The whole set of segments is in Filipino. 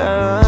love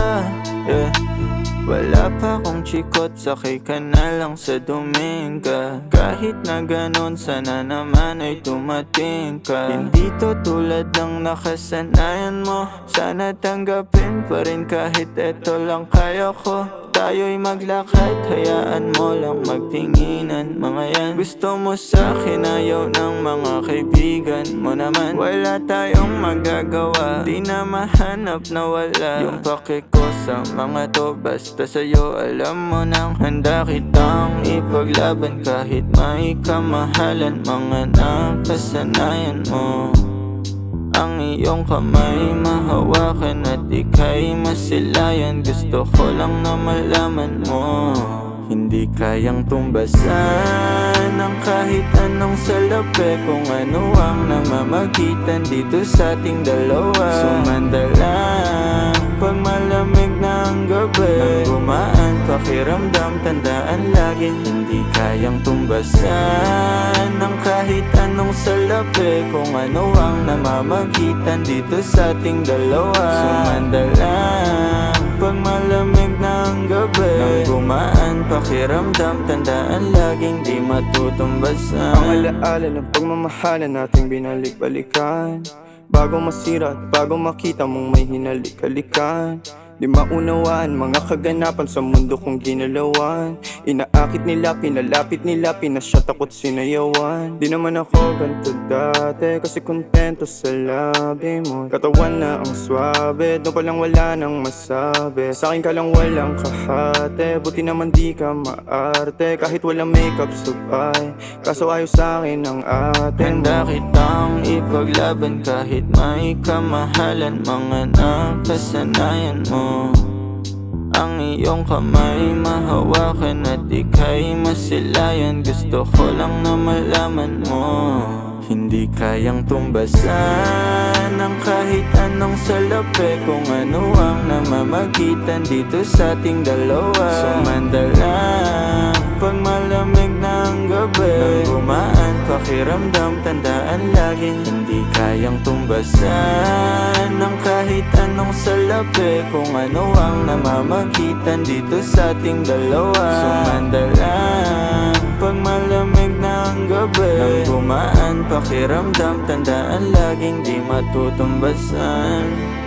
Wala, pa akong chikot, sakay ka na lang sa Dominga Kahit na ganon, sana naman ay tumating ka. Hindi to tulad ng nakasanayan mo. Sana tanggapin pa rin kahit eto lang kaya ko Tayo'y maglakad, hayaan mo lang magtinginan Mga yan, gusto mo sa akin, ayaw ng mga kaibigan mo naman. Wala tayong magagawa, di na mahanap na wala. Yung pake ko sa mga to, basta sa'yo alam mo nang Handa kitang ipaglaban. Kahit may kamahalan Mga nakasanayan mo ang iyong kamay. Mahawakan at ika'y masilayan. Gusto ko lang na malaman mo. Hindi kayang tumbasan ng kahit anong salapi Kung ano ang namamagitan dito sa ating dalawa. Sumanda lang pag malamig na ang gabi. Nang gumaan pakiramdam tandaan laging Hindi kayang tumbasan ng kahit anong salapi Kung ano ang namamagitan dito sa ating dalawa. Sumanda lang pag malamig pakiramdam tandaan laging di matutumbasan Ang alaala ng pagmamahalan nating binalik-balikan. Bago masira at bago makita mong may hinalik-halikan Di maunawaan mga kaganapan sa mundo kong ginalawan. Inaakit nila, pinalapit nila, pinasyat ako't sinayawan. Di naman ako ganito dati kasi kontento sa labi mo. Katawan na ang swabe, doon pa lang wala nang masabi. Sa akin ka lang walang kahate, buti naman di ka maarte. Kahit walang makeup sabay, kaso ayos sa akin ang atin Handa kitang ipaglaban kahit may kamahalan. Mga nakasanayan mo Ang iyong kamay mahawakan at ika'y masilayan. Gusto ko lang na malaman mo Hindi kayang tumbasan ng kahit anong salapi Kung ano ang namamagitan dito sa ating dalawa. Sumanda lang pag malamig na ang gabi. Nang gumaan pakiramdam tandaan laging Hindi kayang tumbasan ng kahit anong salapi Kung ano ang namamagitan dito sa ating dalawa. Sumanda lang pag malamig na ang gabi. Nang gumaan pakiramdam tandaan laging di matutumbasan